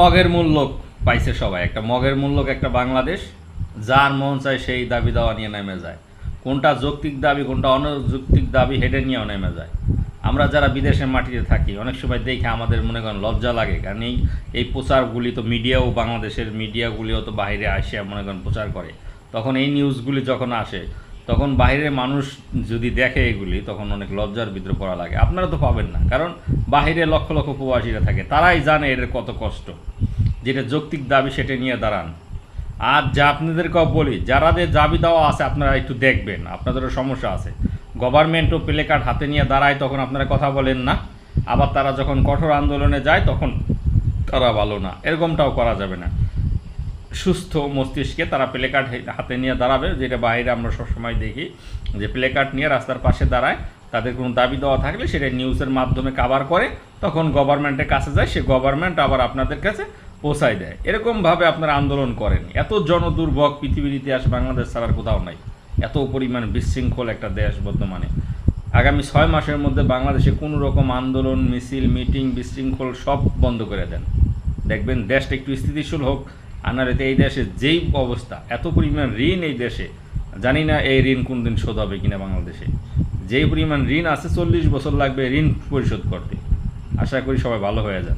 মগের মূল্য পাইছে সবাই। একটা মগের মূল্য একটা বাংলাদেশ, যার মন চায় সেই দাবি দাওয়া নিয়ে নেমে যায়। কোনটা যৌক্তিক দাবি, কোনটা অনযৌক্তিক দাবি, হেডে নিয়েও নেমে যায়। আমরা যারা বিদেশের মাটিতে থাকি, অনেক সময় দেখে আমাদের মনে করেন লজ্জা লাগে, কারণ এই এই প্রচারগুলি তো মিডিয়াও, বাংলাদেশের মিডিয়াগুলিও তো বাইরে আসে, মনে করেন প্রচার করে। তখন এই নিউজগুলি যখন আসে, তখন বাইরের মানুষ যদি দেখে এগুলি, তখন অনেক লজ্জার ভিতরে পড়া লাগে। আপনারা তো পাবেন না, কারণ বাইরে লক্ষ লক্ষ প্রবাসীরা থাকে, তারাই জানে এর কত কষ্ট। যেটা যৌক্তিক দাবি সেটা নিয়ে দাঁড়ান। আর যা আপনাদেরকেও বলি, যারা যে দাবি দেওয়া আছে আপনারা একটু দেখবেন, আপনাদেরও সমস্যা আছে। গভর্নমেন্টও প্লে কার্ড হাতে নিয়ে দাঁড়ায় তখন আপনারা কথা বলেন না। আবার তারা যখন কঠোর আন্দোলনে যায় তখন তারা ভালো না। এরকমটাও করা যাবে না। সুস্থ মস্তিষ্কে তারা প্লে কার্ড হাতে নিয়ে দাঁড়াবে, যেটা বাইরে আমরা সবসময় দেখি যে প্লে কার্ড নিয়ে রাস্তার পাশে দাঁড়ায়। তাদের কোনো দাবি দেওয়া থাকলে সেটা নিউজের মাধ্যমে কাভার করে, তখন গভর্নমেন্টের কাছে যায়, সে গভর্নমেন্ট আবার আপনাদের কাছে পৌঁছায় দেয়। এরকমভাবে আপনারা আন্দোলন করেন। এত জনদুর্ভোগ পৃথিবীর ইতিহাস, বাংলাদেশ ছাড়ার কোথাও নাই। এত পরিমাণ বিশৃঙ্খল একটা দেশ বর্তমানে। আগামী ছয় মাসের মধ্যে বাংলাদেশে কোনো রকম আন্দোলন, মিছিল, মিটিং, বিশৃঙ্খল সব বন্ধ করে দেন। দেখবেন দেশটা একটু স্থিতিশীল হোক। আর নাহলে তো এই দেশে যেই অবস্থা, এত পরিমাণ ঋণ এই দেশে। জানি না এই ঋণ কোন দিন শোধ হবে কিনা বাংলাদেশে। যেই পরিমাণ ঋণ আছে, চল্লিশ বছর লাগবে ঋণ পরিশোধ করতে। আশা করি সবাই ভালো হয়ে যান।